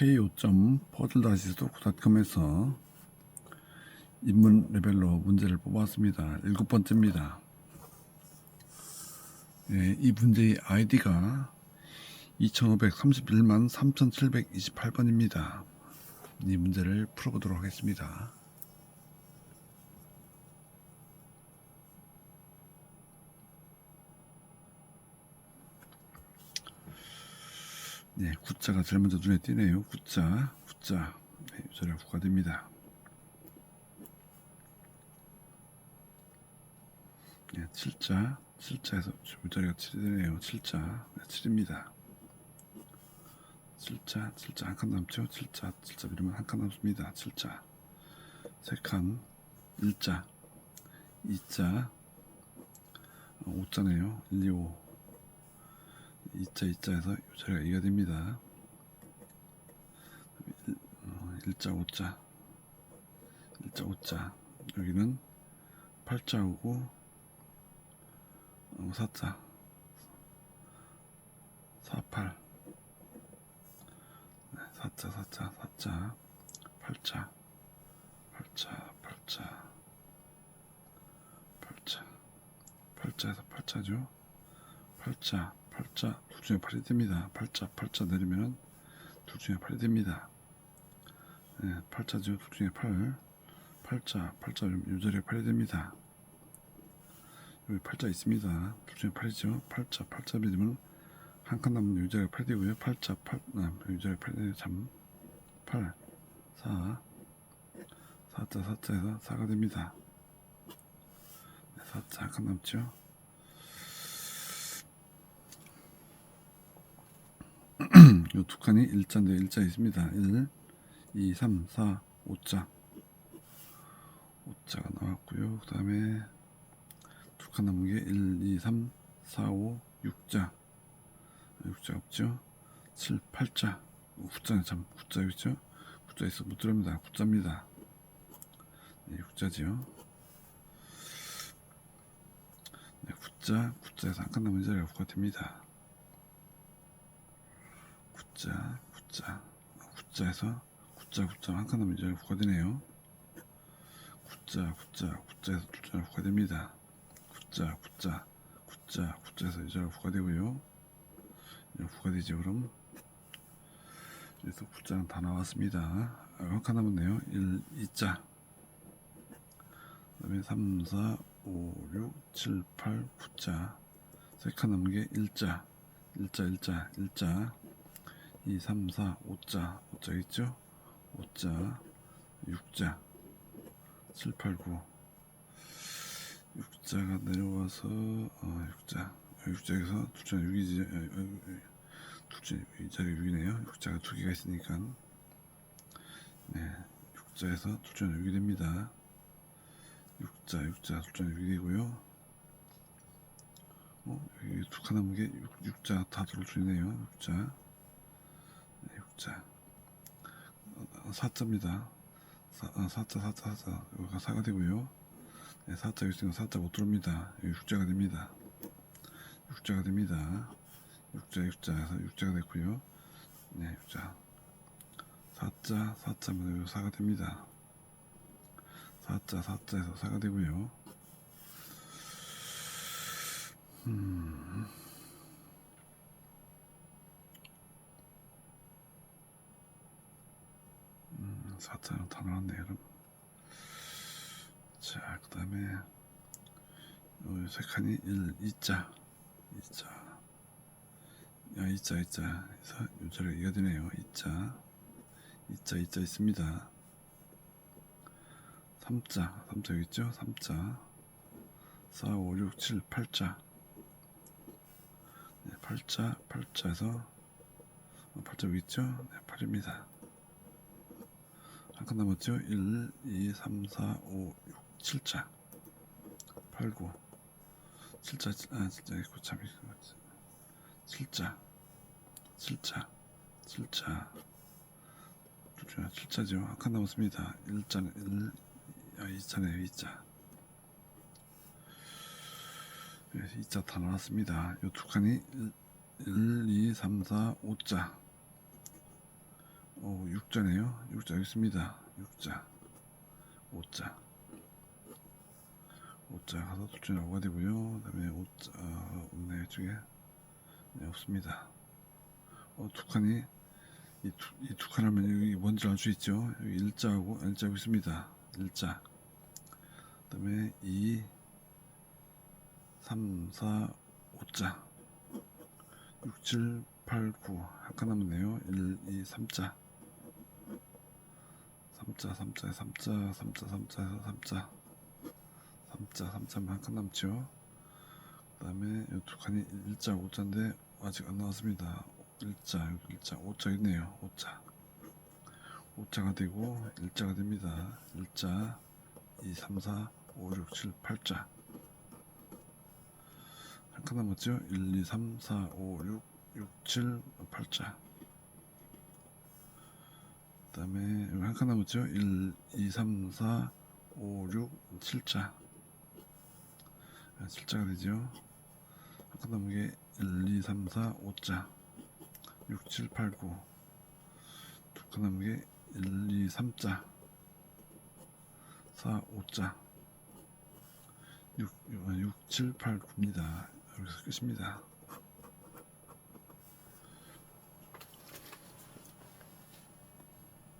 ko.퍼즐다시스토크닷컴에서 인문 레벨로 문제를 뽑았습니다. 일곱 번째입니다. 예, 이 문제의 아이디가 2531만 3728번입니다. 이 문제를 풀어보도록 하겠습니다. 네, 구자가 제일 먼저 눈에 띄네요. 구자, 구자. 네, 유자리가 부과됩니다. 네, 7자, 7자에서 유자리가 7이 되네요. 7자, 네, 7입니다. 7자, 7자 한 칸 남죠? 7자, 7자 밀으면 한 칸 남습니다. 7자, 세 칸, 1자, 2자, 5자네요. 1, 2, 5. 2자 2자에서 요자리가 2가 됩니다. 1, 어, 1자 5자. 1자 5자. 여기는 8자 오고 어, 4자. 48 네, 4자 4자 4자. 8자. 8자 8자. 8자. 8자에서 8자죠. 8자, 8자, 둘 중에 8이 됩니다. 8자, 8자 내리면 둘 중에 8이 됩니다. 네, 8자죠. 둘 중에 8. 8자, 8자, 요 자리에 8이 됩니다. 여기 8자 있습니다. 둘 중에 8이죠. 8자, 8자 밀리면 한칸요 자리에 8이 되고요. 8자, 8, 아, 요 자리에 8이 되요 참. 8, 4, 4자, 4자에서 4가 됩니다. 네, 4자 한 칸 남죠. 요두 칸이 일자인데 일자 있습니다. 1, 2, 3, 4, 5자. 5자가 나왔고요. 그 다음에 두 칸 남은 게 1, 2, 3, 4, 5, 6자. 6자 없죠. 7, 8자. 9자는 참 9자 있죠. 9자 있어 못 들어옵니다. 9자입니다. 네, 6자지요. 네, 9자, 9자에서 한 칸 남은 자리가 9가 됩니다. 굿자, 굿자, 굿자에서 굿자, 굿자 한칸 남은 이제 부과되네요. 굿자, 굿자, 굿자에서 둘자가 부과됩니다. 굿자, 굿자, 굿자, 굿자에서 이자가 부과되고요. 이제 부과되죠 그럼. 그래서 굿자는 다 나왔습니다. 한 칸 남았네요. 1, 2자. 그 다음에 3, 4, 5, 6, 7, 8, 9자. 세칸 남은 게 1자. 1자, 1자, 1자. 2, 3, 4, 5자, 5자 있죠? 5자, 6자, 7, 8, 9. 6자가 내려와서, 어, 6자. 6자에서 둘째 6이지, 둘째 이 자리 6이네요. 6자가 두 개가 있으니까. 네, 6자에서 둘째 6이 됩니다. 6자, 6자, 둘째 6이 되고요. 어, 여기 두칸 남은 게 6, 자 다 들어올 수 있네요. 6자. 자, 4자입니다. 4, 아, 4자, 4자, 4자. 여기가 4가 되고요. 네, 4자 있으면 4자 못 들어옵니다. 여기 6자가 됩니다. 6자가 됩니다. 6자, 6자에서 6자가 됐고요. 네, 6자. 4자, 4자면 여기 4가 됩니다. 4자, 4자에서 4가 되고요. 음. 사자다 나왔네요. 그럼. 자, 그 다음에 세 칸이 1, 2자, 2자, 야, 2자, 2자 해서 요자리가 이가 되네요. 2자, 2자, 2자 있습니다. 3자, 3자 여기 있죠? 3자, 4, 5, 6, 7, 8자. 네, 8자, 8자에서 8자 여기 있죠? 네, 8입니다. 한 칸 남았죠? 1, 2, 3, 4, 5, 6, 7자. 8, 9 7자, 아, 진짜 이거 참 7자. 7자. 7자. 7자죠. 한 칸 남았습니다. 1자는 1, 아, 2자네요 2자 2자 다 나왔습니다. 요 두 칸이 1, 1, 2, 3, 4, 5자 오, 6자네요. 6자 여기 있습니다. 6자. 5자. 5자 가서 둘째 5가 되고요. 그 다음에 5자, 아, 없네, 이쪽에. 네, 없습니다. 어, 두 칸이, 이 두, 이두 칸 하면 여기 뭔지 알 수 있죠? 여기 1자하고, 1자 여기 있습니다. 1자. 그 다음에 2, 3, 4, 5자. 6, 7, 8, 9. 한 칸 남았네요. 1, 2, 3자. 3자, 3자, 3자, 3자, 3자, 3자. 3자, 3자만 한칸 남죠. 그 다음에 이 두 칸이 1자, 5자인데 아직 안 나왔습니다. 1자, 여기 1자, 5자 있네요. 5자. 5자가 되고 1자가 됩니다. 1자, 2, 3, 4, 5, 6, 7, 8자. 한 칸 남았죠? 1, 2, 3, 4, 5, 6, 6, 7, 8자. 그 다음에 여기 한 칸 남았죠? 1, 2, 3, 4, 5, 6, 7자. 7자가 되죠? 한 칸 남은 게 1, 2, 3, 4, 5자. 6, 7, 8, 9. 두 칸 남은 게 1, 2, 3자. 4, 5자. 6, 6, 7, 8, 9입니다. 여기서 끝입니다.